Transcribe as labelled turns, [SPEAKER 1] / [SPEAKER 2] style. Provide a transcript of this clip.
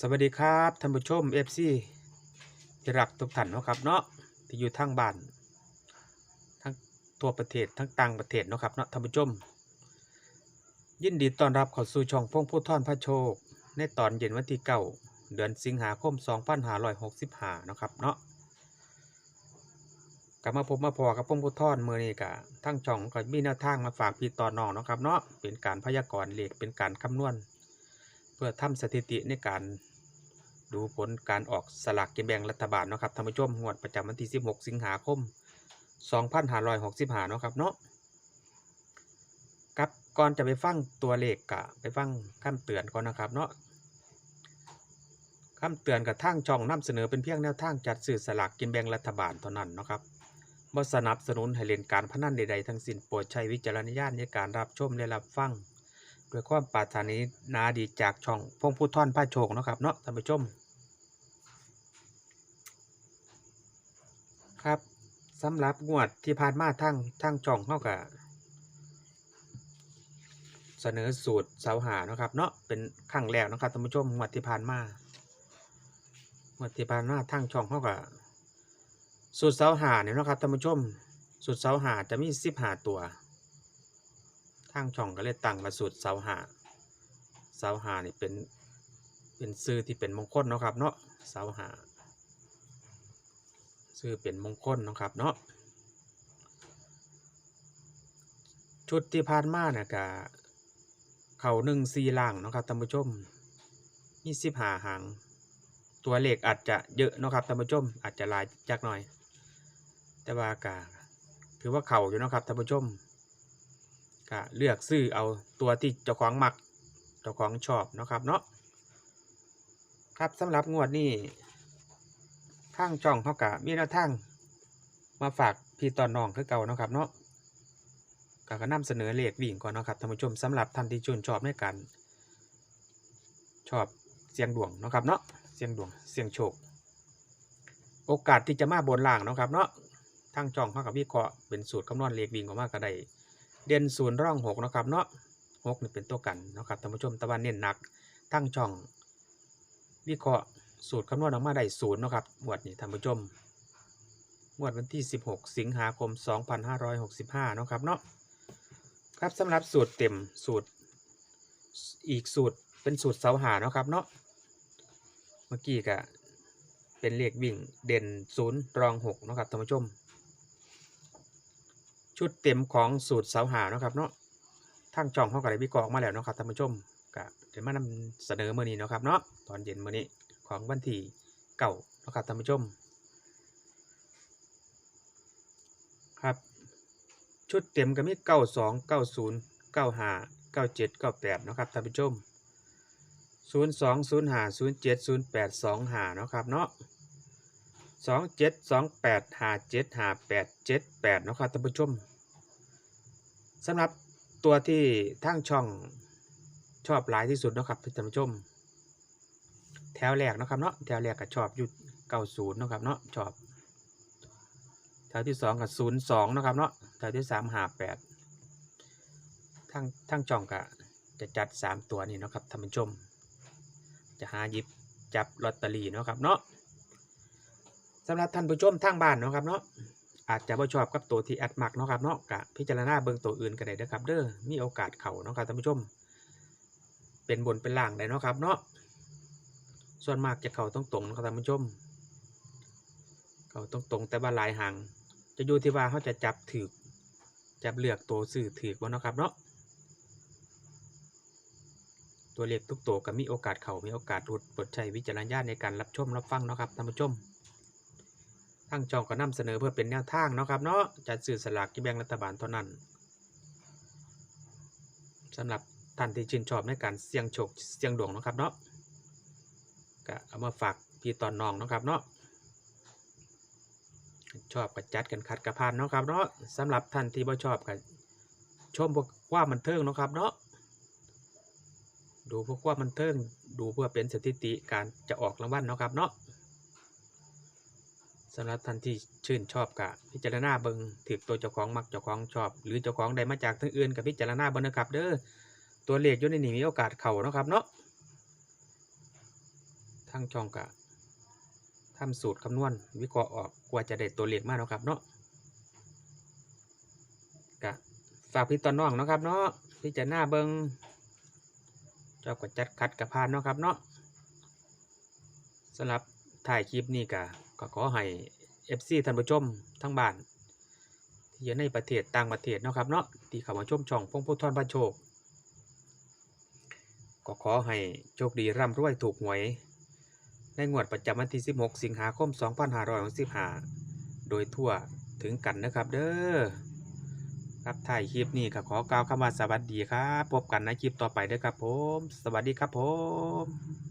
[SPEAKER 1] สวัสดีครับท่านผู้ชม FC ที่รักทุกท่านนะครับเนาะที่อยู่ทางบ้านทั้งทั่วประเทศทั้งต่างประเทศนะครับเนาะท่านผู้ชม ยินดีต้อนรับเข้าสู่ช่องพงผู้ท่อนพระโชค ในตอนเย็นวันที่เก้าเดือนสิงหาคม2565นาะครับเนาะกลับมาพบมาพอกับพงผู้ท่อนมือนี้กะทั้งช่องก็มีแนวทางมาฝากพี่ต่อนน้องนะครับเนาะเป็นการพยากรณ์เลขเป็นการคำนวณ เพื่อทำสถิติในการดูผลการออกสลากกินแบ่งรัฐบาลเนาะครับท่านผู้ชมงวดประจำวันที่ 16 สิงหาคม 2565เนาะครับเนาะครับก่อนจะไปฟังตัวเลขกะไปฟังคำเตือนก่อนนะครับเนาะคำเตือนกับทางช่องนำเสนอเป็นเพียงแนวทางจัดซื้อสลากกินแบ่งรัฐบาลเท่านั้นเนาะครับบ่สนับสนุนให้เล่นการพนันใดๆทั้งสิ้นโปรดใช้วิจารณญาณในการรับชมและรับฟัง ด้วยความปรารถนาดีจากช่องพงพุทธอนพระโชคเนะครับเนาะท่านผู้ชมครับสำหรับงวดที่ผ่านมาทั้งทั้งช่องเขากับเสนอสูตรเสาหานะครับเนาะเป็นครั้งแรกเนะครับท่านผู้ชมงวดที่ผ่านมางวดที่ผ่านมาทั้งช่องเขากับสูตรเสาหาเนี่ยนะครับท่านผู้ชมสูตรเสาหาจะมีสิบหาตัว ทางช่องก็เลยตั้งมาสูตรเสาหาเสาหานี่เป็นเป็นซื้อที่เป็นมงคลเนาะครับเนาะเสาหาซื้อเป็นมงคลเนาะครับเนาะชุดที่ผ่านมาเนี่ยก็เข่าหนึ่งซีล่างเนาะครับท่านผู้ชมมีสิบหาหางตัวเลขอาจจะเยอะเนาะครับท่านผู้ชมอาจจะลายจักหน่อย แต่ว่าก็ถือว่าเข่าอยู่เนาะครับท่านผู้ชม ก็เลือกซื้อเอาตัวที่เจ้าของมักเจ้าของชอบนะครับเนาะครับสำหรับงวดนี้ทางช่องเขากะมีแนวทางมาฝากพี่ตอนน้องคือเก่านะครับเนาะก็ก็นำเสนอเลขวิ่งก่อนนะครับท่านผู้ชมสำหรับท่านที่ชื่นชอบในการชอบเสียงดวงนะครับเนาะเสียงดวงเสียงโชค โอกาสที่จะมาบนล่างนะครับเนาะทางช่องเขากับวิเคราะห์เป็นสูตรคำนวณเลขวิ่งออกมาก็ได้ เด่นศูนย์ร่องหกนะครับเนาะหกนี่เป็นตัวกันนะครับท่านผู้ชมตะวันเน้นหนักทั้งช่อง วิเคราะห์สูตรคำนวณออกมาได้ศูนย์นะครับงวดนี้ท่านผู้ชมงวดวันที่ 16 สิงหาคม 2565นาะครับเนาะครับสำหรับสูตรเต็มสูตรอีกสูตรเป็นสูตรเสาหาเนาะครับเนาะเมื่อกี้ก็เป็นเลขวิ่งเด่นศูนย์รองหกนะครับท่านผู้ชม ชุดเต็มของสูตรเสาหาเนาะครับเนาะทางจองเขาก็ได้วิเครออกมาแล้วเนาะครับท่านผู้ชมก็เดี๋ยวมานำเสนอมื้อนี้เนาะครับเนาะตอนเย็นมื้อนี้ของวันที่เก่าเนาะครับท่านผู้ชม ครับ ชุดเต็มก็มีเก้าสองเก้าศูนย์เก้าห้าเก้าเจ็ดเก้าแปดเนาะครับท่านผู้ชมศูนย์สองศูนย์ห้าศูนย์เจ็ดศูนย์แปดสองห้าเนาะครับเนาะ สองเจ็ดสองแปดหาเจ็ดหาแปดเจ็ดแปดนะครับท่านผู้ชมสำหรับตัวที่ทางช่องชอบหลายที่สุดนะครับท่านผู้ชม แถวแรกนะครับเนาะแถวแรกก็ชอบอยุดเก้าศูนย์นะครับเนาะชอบแถวที่สองกับศูนย์สองนะครับเนาะแถวที่สามหาแปดทั้งทั้งจ่องกะจะจัดสามตัวนี่นะครับท่านผู้ชม จะหาหยิบจับลอตเตอรี่นะครับเนาะ สำหรับท่านผู้ชมทางบ้านเนาะครับเนาะอาจจะบ่ชอบกับตัวที่แอดมักเนาะครับเนาะกะพิจารณาเบิ่งตัวอื่นกันได้เด้อครับ เด้อมีโอกาสเข่าเนาะครับท่านผู้ชม เป็นบนเป็นล่างได้เนาะครับเนาะส่วนมากจะเข่าตรงๆเนะครับท่านผู้ชม เข่าต้องตรงแต่ว่าลายหางจะอยู่ที่ว่าเขาจะจับถือจับเลือกตัวสื่อถือบ่เนาะครับเนาะตัวเลขทุกตัวก็มีโอกาสเข่ามีโอกาสรุดปิดใช้วิจารณญาณในการรับชมรับฟังเนาะครับท่านผู้ชม ทางจองก็นำเสนอเพื่อเป็นแนวทางเนาะครับเนาะจัดสื่อสลากกินแบ่งรัฐบาลเท่านั้นสำหรับท่านที่ชื่นชอบในการเสี่ยงโชคเสี่ยงดวงเนาะครับเนาะก็เอามาฝากพี่ตอนน้องเนาะครับเนาะชอบก็จัดกันคัดกระพานเนาะครับเนาะสำหรับท่านที่บ่ชอบก็ชมพวกความันเทิงเนาะครับเนาะดูพวกความันเทิงดูเพื่อเป็นสถิติการจะออกรางวัลเนาะครับเนาะ สำหรับท่านที่ชื่นชอบกับพิจารณาเบิงถือตัวเจ้าของมักเจ้าของชอบ หรือเจ้าของได้มาจากทางอื่นกับพิจารณาเบิงนะครับ เด้อตัวเลขอยู่ในนี้มีโอกาสเข่านะครับเนาะทั้งช่องกะทำสูตรคำนวณวิเคราะห์ออกกว่าจะได้ตัวเลขมาเนะครับเนาะกะฝากพี่ตอนน้องนะครับเนาะพี่จะหน้าเบิงเจ้าก็จัดคัดกับพานเนาะครับเนาะสำหรับถ่ายคลิปนี้กะ ก็ขอให้ FC ท่านผู้ชมทั้งบ้านที่อยู่ในประเทศต่างประเทศเนาะครับเนาะที่เข้ามาชมช่องพงพุทธรพันโชค ก็ขอให้โชคดีร่ำรวยถูกหวย ในงวดประจำวันที่ 16 สิงหาคม 2565 โดยทั่วถึงกันนะครับเด้อครับถ่ายคลิปนี้ก็ขอกล่าวคำว่าสวัสดีครับ พบกันในคลิปต่อไปด้อครับผม สวัสดีครับผม